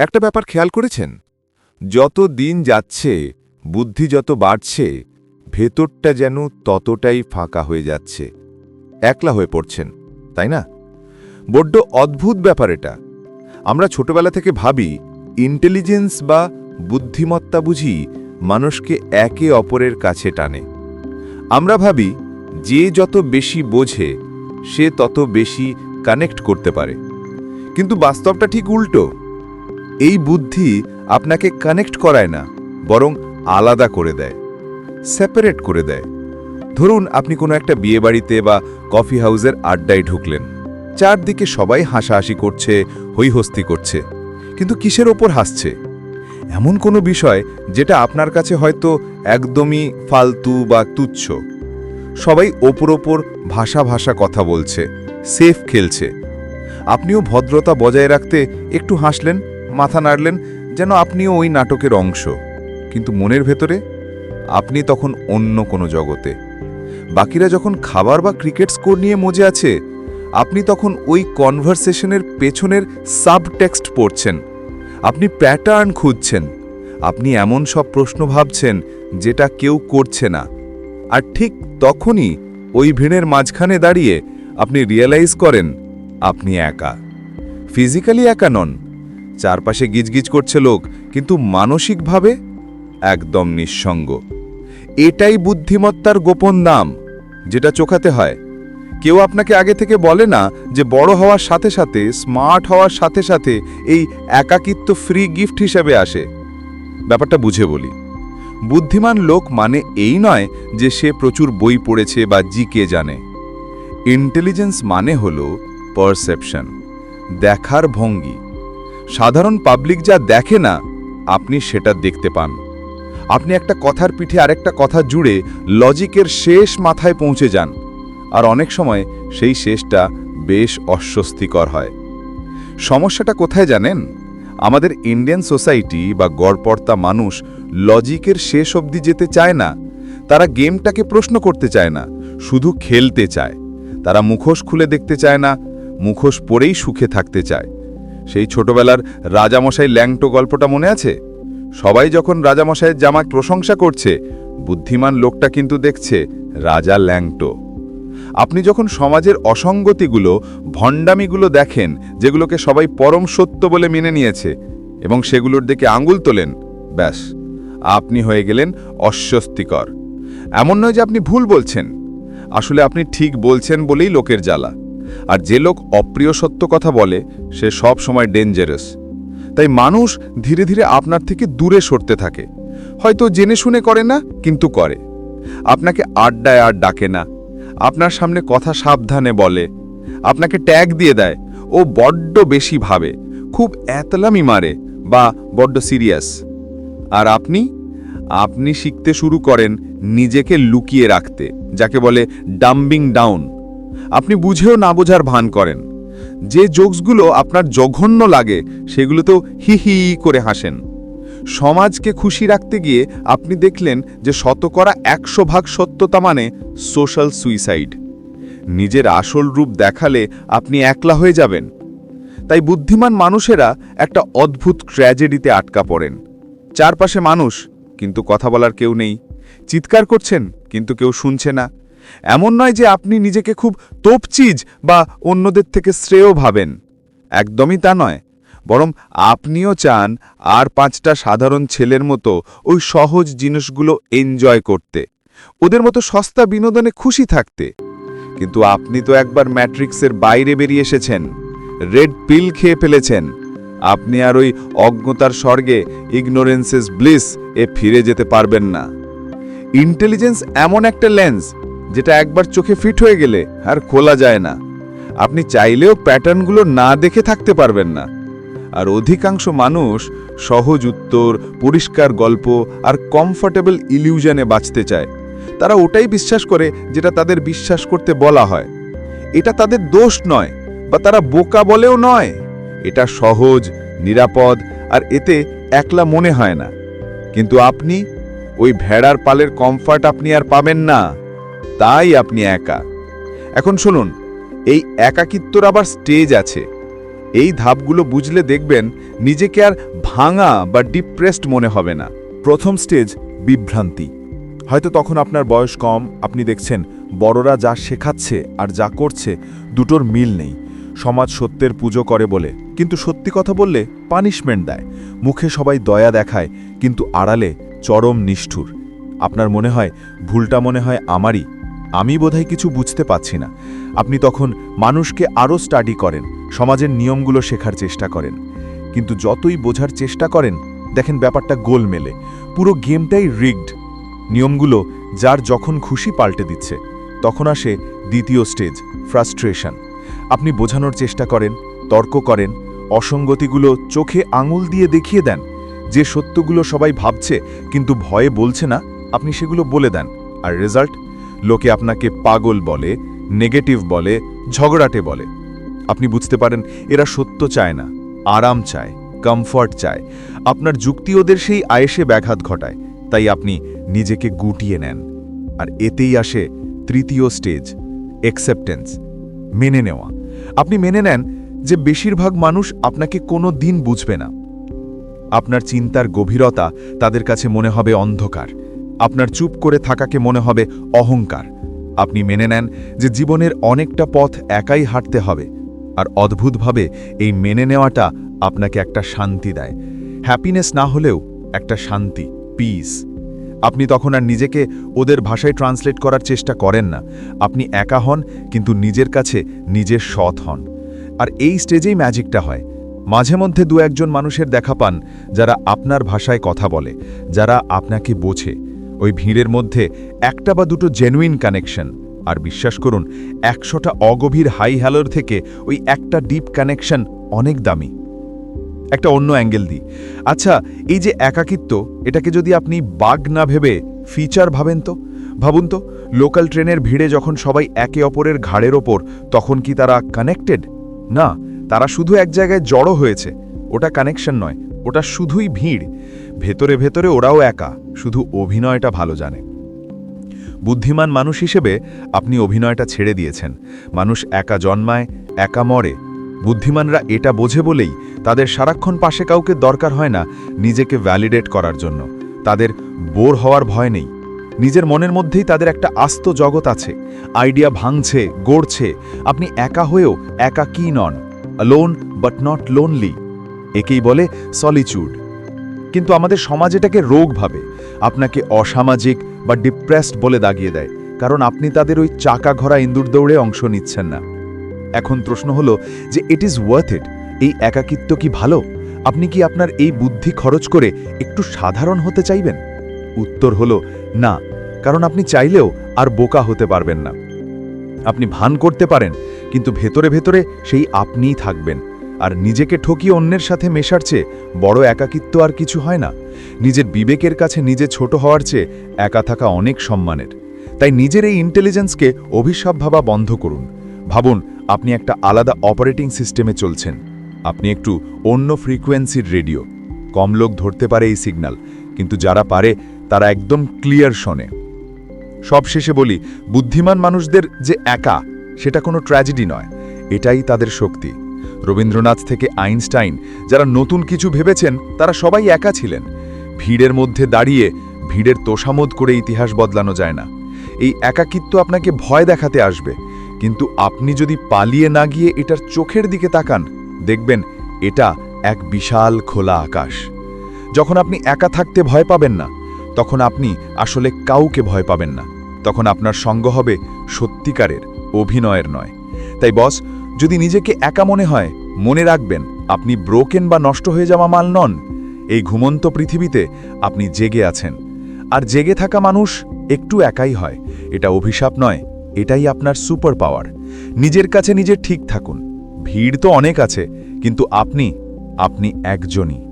একটা ব্যাপার খেয়াল করেছেন? যত দিন যাচ্ছে, বুদ্ধি যত বাড়ছে, ভেতরটা যেন ততটাই ফাঁকা হয়ে যাচ্ছে। একলা হয়ে পড়ছেন, তাই না? বড্ড অদ্ভুত ব্যাপার এটা। আমরা ছোটবেলা থেকে ভাবি ইন্টেলিজেন্স বা বুদ্ধিমত্তা বুঝি মানুষকে একে অপরের কাছে টানে। আমরা ভাবি, যে যত বেশি বোঝে, সে তত বেশি কানেক্ট করতে পারে। কিন্তু বাস্তবটা ঠিক উল্টো। এই বুদ্ধি আপনাকে কানেক্ট করায় না, বরং আলাদা করে দেয় সেপারেট করে দেয়। ধরুন আপনি কোনো একটা বিয়েবাড়িতে বা কফি হাউসের আড্ডায় ঢুকলেন, চারদিকে সবাই হাসাহাসি করছে, হৈহস্তি করছে, কিন্তু কিসের ওপর হাসছে? এমন কোনো বিষয় যেটা আপনার কাছে হয়তো একদমই ফালতু বা তুচ্ছ। সবাই ওপর ওপর ভাষা ভাষা কথা বলছে সেফ খেলছে। আপনিও ভদ্রতা বজায় রাখতে একটু হাসলেন? মাথা নাড়লেন যেন আপনিও ওই নাটকের অংশ। কিন্তু মনের ভেতরে, আপনি তখন অন্য কোনো জগতে। বাকিরা যখন খাবার বা ক্রিকেট স্কোর নিয়ে মজে আছে, আপনি তখন ওই কনভারসেশনের পেছনের সাবটেক্সট পড়ছেন। আপনি প্যাটার্ন খুঁজছেন। আপনি এমন সব প্রশ্ন ভাবছেন যেটা কেউ করছে না। আর ঠিক তখনই ওই ভিড়ের মাঝখানে দাঁড়িয়ে আপনি রিয়েলাইজ করেন, আপনি একা। ফিজিক্যালি একা নন। চারপাশে গিজগিজ করছে লোক, কিন্তু মানসিকভাবে একদম নিঃসঙ্গ। এটাই বুদ্ধিমত্তার গোপন দাম যেটা চোখাতে হয়। কেউ আপনাকে আগে থেকে বলে না যে বড় হওয়ার সাথে সাথে, স্মার্ট হওয়ার সাথে সাথে এই একাকিত্ব ফ্রি গিফট হিসেবে আসে। ব্যাপারটা বুঝে বলি। বুদ্ধিমান লোক মানে এই নয় যে সে প্রচুর বই পড়েছে বা জিকে জানে। ইন্টেলিজেন্স মানে হল পারসেপশন, দেখার ভঙ্গি। সাধারণ পাবলিক যা দেখে না, আপনি সেটা দেখতে পান। আপনি একটা কথার পিঠে আরেকটা কথা জুড়ে লজিকের শেষ মাথায় পৌঁছে যান, আর অনেক সময় সেই শেষটা বেশ অস্বস্তিকর হয়। সমস্যাটা কোথায় জানেন? আমাদের ইন্ডিয়ান সোসাইটি বা গড়পর্তা মানুষ লজিকের শেষ অবধি যেতে চায় না, তারা গেমটাকে প্রশ্ন করতে চায় না, শুধু খেলতে চায়। তারা মুখোশ খুলে দেখতে চায় না, মুখোশ পরেই সুখে থাকতে চায়। সেই ছোটবেলার রাজামশাই ল্যাংটো গল্পটা মনে আছে? সবাই যখন রাজামশাইয়ের জামাক প্রশংসা করছে, বুদ্ধিমান লোকটা কিন্তু দেখছে রাজা ল্যাংটো। আপনি যখন সমাজের অসঙ্গতিগুলো, ভণ্ডামিগুলো দেখেন, যেগুলোকে সবাই পরম সত্য বলে মেনে নিয়েছে এবং সেগুলোর দিকে আঙুল তোলেন, ব্যাস, আপনি হয়ে গেলেন অস্বস্তিকর। এমন নয় যে আপনি ভুল বলছেন। আসলে আপনি ঠিক বলছেন বলেই লোকের জ্বালা। আর যে লোক অপ্রিয় সত্য কথা বলে, সে সব সময় ডেঞ্জারাস তাই মানুষ ধীরে ধীরে আপনার থেকে দূরে সরতে থাকে। হয়তো জেনে শুনে করে না, কিন্তু করে। আপনাকে আড্ডায় আর ডাকে না। আপনার সামনে কথা সাবধানে বলে। আপনাকে ট্যাগ দিয়ে দেয়। ও বড্ড বেশি ভাবে। খুব এতলামি মারে বা বড্ড সিরিয়াস আর আপনি? আপনি শিখতে শুরু করেন নিজেকে লুকিয়ে রাখতে, যাকে বলে ডাম্বিং ডাউন আপনি বুঝেও না বোঝার ভান করেন। যে জোকসগুলো আপনার জঘন্য লাগে, সেগুলোতেও হি হি করে হাসেন। সমাজকে খুশি রাখতে গিয়ে আপনি দেখলেন যে শতকরা একশো ভাগ সত্যতা মানে সোশ্যাল সুইসাইড। নিজের আসল রূপ দেখালে আপনি একলা হয়ে যাবেন। তাই বুদ্ধিমান মানুষেরা একটা অদ্ভুত ট্র্যাজেডিতে আটকা পড়েন। চারপাশে মানুষ, কিন্তু কথা বলার কেউ নেই। চিৎকার করছেন, কিন্তু কেউ শুনছে না। এমন নয় যে আপনি নিজেকে খুব তোপচিজ বা অন্যদের থেকে শ্রেয় ভাবেন। একদমই তা নয়। বরং আপনিও চান আর পাঁচটা সাধারণ ছেলের মতো ওই সহজ জিনিসগুলো এনজয় করতে, ওদের মতো সস্তা বিনোদনে খুশি থাকতে। কিন্তু আপনি তো একবার ম্যাট্রিক্সের বাইরে বেরিয়ে এসেছেন, রেড পিল খেয়ে ফেলেছেন, আপনি আর ওই অজ্ঞতার স্বর্গে ইগনোরেন্সেস ব্লিস এ ফিরে যেতে পারবেন না। ইন্টেলিজেন্স এমন একটা লেন্স যেটা একবার চোখে ফিট হয়ে গেলে আর খোলা যায় না। আপনি চাইলেও প্যাটার্নগুলো না দেখে থাকতে পারবেন না। আর অধিকাংশ মানুষ সহজ উত্তর, পরিষ্কার গল্প আর কমফর্টেবল ইলিউশনে বাঁচতে চায়। তারা ওটাই বিশ্বাস করে যেটা তাদের বিশ্বাস করতে বলা হয়। এটা তাদের দোষ নয় বা তারা বোকা বলেও নয়। এটা সহজ, নিরাপদ আর এতে একলা মনে হয় না। কিন্তু আপনি, ওই ভেড়ার পালের কমফর্ট আপনি আর পাবেন না। তাই আপনি একা। এখন শুনুন, এই একাকিত্বর আবার স্টেজ আছে। এই ধাপগুলো বুঝলে দেখবেন নিজেকে আর ভাঙা বা ডিপ্রেসড মনে হবে না। প্রথম স্টেজ বিভ্রান্তি। হয়তো তখন আপনার বয়স কম, আপনি দেখছেন বড়রা যা শেখাচ্ছে আর যা করছে দুটোর মিল নেই। সমাজ সত্যের পুজো করে বলে, কিন্তু সত্যি কথা বললে পানিশমেন্ট দেয়। মুখে সবাই দয়া দেখায়, কিন্তু আড়ালে চরম নিষ্ঠুর। আপনার মনে হয় ভুলটা মনে হয় আমারই? আমি বোধহয় কিছু বুঝতে পাচ্ছি না। আপনি তখন মানুষকে আরও স্টাডি করেন, সমাজের নিয়মগুলো শেখার চেষ্টা করেন। কিন্তু যতই বোঝার চেষ্টা করেন, দেখেন ব্যাপারটা গোল মেলে পুরো গেমটাই রিগড নিয়মগুলো যার যখন খুশি পাল্টে দিচ্ছে, তখন আসে দ্বিতীয় স্টেজ ফ্রাস্ট্রেশন আপনি বোঝানোর চেষ্টা করেন, তর্ক করেন, অসঙ্গতিগুলো চোখে আঙুল দিয়ে দেখিয়ে দেন। যে সত্যগুলো সবাই ভাবছে, কিন্তু ভয়ে বলছে না আপনি সেগুলো বলে দেন। আর রেজাল্ট? লোকে আপনাকে পাগল বলে, নেগেটিভ বলে, ঝগড়াটে বলে। আপনি বুঝতে পারেন, এরা সত্য চায় না, আরাম চায় কমফর্ট চায়। আপনার যুক্তি ওদের সেই আয়েসে ব্যাঘাত ঘটায়, তাই আপনি নিজেকে গুটিয়ে নেন। আর এতেই আসে তৃতীয় স্টেজ অ্যাকসেপ্টেন্স মেনে নেওয়া। আপনি মেনে নেন যে বেশিরভাগ মানুষ আপনাকে কোনো দিন বুঝবে না। আপনার চিন্তার গভীরতা তাদের কাছে মনে হবে অন্ধকার। আপনার চুপ করে থাকাকে মনে হবে অহংকার। আপনি মেনে নেন যে জীবনের অনেকটা পথ একাই হাঁটতে হবে, আর অদ্ভুতভাবে এই মেনে নেওয়াটা আপনাকে একটা শান্তি দেয়। হ্যাপিনেস না হলেও একটা শান্তি পিস আপনি তখন আর নিজেকে ওদের ভাষায় ট্রান্সলেট করার চেষ্টা করেন না। আপনি একা হন, কিন্তু নিজের কাছে নিজের সৎ হন। আর এই স্টেজেই ম্যাজিকটা হয়। মাঝে মধ্যে দু একজন মানুষের দেখা পান, যারা আপনার ভাষায় কথা বলে, যারা আপনাকে বোঝে। ওই ভিড়ের মধ্যে একটা বা দুটো জেনুইন কানেকশন আর বিশ্বাস করুন, একশোটা অগভীর হাই হ্যালোর থেকে ওই একটা ডিপ কানেকশন অনেক দামি। একটা অন্য অ্যাঙ্গেল দিই। আচ্ছা এই যে একাকিত্ব, এটাকে যদি আপনি বাগ না ভেবে ফিচার ভাবেন তো? ভাবুন তো লোকাল ট্রেনের ভিড়ে যখন সবাই একে অপরের ঘাড়ের ওপর, তখন কি তারা কানেক্টেড না, তারা শুধু এক জায়গায় জড়ো হয়েছে। ওটা কানেকশন নয় ওটা শুধুই ভিড়। ভেতরে ভেতরে ওরাও একা, শুধু অভিনয়টা ভালো জানে। বুদ্ধিমান মানুষ হিসেবে আপনি অভিনয়টা ছেড়ে দিয়েছেন। মানুষ একা জন্মায়, একা মরে। বুদ্ধিমানরা এটা বোঝে বলেই তাদের সারাক্ষণ পাশে কাউকে দরকার হয় না নিজেকে ভ্যালিডেট করার জন্য। তাদের বোর হওয়ার ভয় নেই। নিজের মনের মধ্যেই তাদের একটা আস্ত জগৎ আছে। আইডিয়া ভাঙছে, গড়ছে। আপনি একা হয়েও একা কি নন? লোন বাট নট লোনলি একেই বলে সলিচুড কিন্তু আমাদের সমাজ এটাকে রোগ ভাবে, আপনাকে অসামাজিক বা ডিপ্রেসড বলে দাগিয়ে দেয়, কারণ আপনি তাদের ওই চাকা ঘরা ইন্দুর দৌড়ে অংশ নিচ্ছেন না। এখন প্রশ্ন হলো যে ইট ইজ ওয়ার্থ ইট এই একাকিত্ব কি ভালো? আপনি কি আপনার এই বুদ্ধি খরচ করে একটু সাধারণ হতে চাইবেন? উত্তর হলো, না, কারণ আপনি চাইলেও আর বোকা হতে পারবেন না। আপনি ভান করতে পারেন, কিন্তু ভেতরে ভেতরে সেই আপনিই থাকবেন। আর নিজেকে ঠকিয়ে অন্যের সাথে মেশার চেয়ে বড় একাকিত্ব আর কিছু হয় না। নিজের বিবেকের কাছে নিজে ছোট হওয়ার চেয়ে একা থাকা অনেক সম্মানের। তাই নিজের এই ইন্টেলিজেন্সকে অভিশাপ ভাবা বন্ধ করুন। ভাবুন, আপনি একটা আলাদা অপারেটিং সিস্টেমে চলছেন। আপনি একটু অন্য ফ্রিকোয়েন্সির রেডিও কম লোক ধরতে পারে এই সিগন্যাল কিন্তু যারা পারে, তারা একদম ক্লিয়ার শোনে। সবশেষে বলি, বুদ্ধিমান মানুষদের যে একা, সেটা কোনো ট্র্যাজেডি নয়। এটাই তাদের শক্তি। রবীন্দ্রনাথ থেকে আইনস্টাইন যারা নতুন কিছু ভেবেছেন, তারা সবাই একা ছিলেন। ভিড়ের মধ্যে দাঁড়িয়ে ভিড়ের তোষামোদ করে ইতিহাস বদলানো যায় না। এই একাকিত্ব আপনাকে ভয় দেখাতে আসবে। কিন্তু আপনি যদি পালিয়ে না গিয়ে এটার চোখের দিকে তাকান, দেখবেন এটা এক বিশাল খোলা আকাশ। যখন আপনি একা থাকতে ভয় পাবেন না, তখন আপনি আসলে কাউকে ভয় পাবেন না। তখন আপনার সঙ্গ হবে সত্যিকারের, অভিনয়ের নয়। তাই বস যদি নিজেকে একা মনে হয়, মনে রাখবেন, আপনি ব্রোকেন বা নষ্ট হয়ে যাওয়া মাল নন। এই ঘুমন্ত পৃথিবীতে আপনি জেগে আছেন। আর জেগে থাকা মানুষ একটু একাই হয়। এটা অভিশাপ নয়, এটাই আপনার সুপার পাওয়ার নিজের কাছে নিজে ঠিক থাকুন। ভিড় তো অনেক আছে, কিন্তু আপনি আপনি একজনই।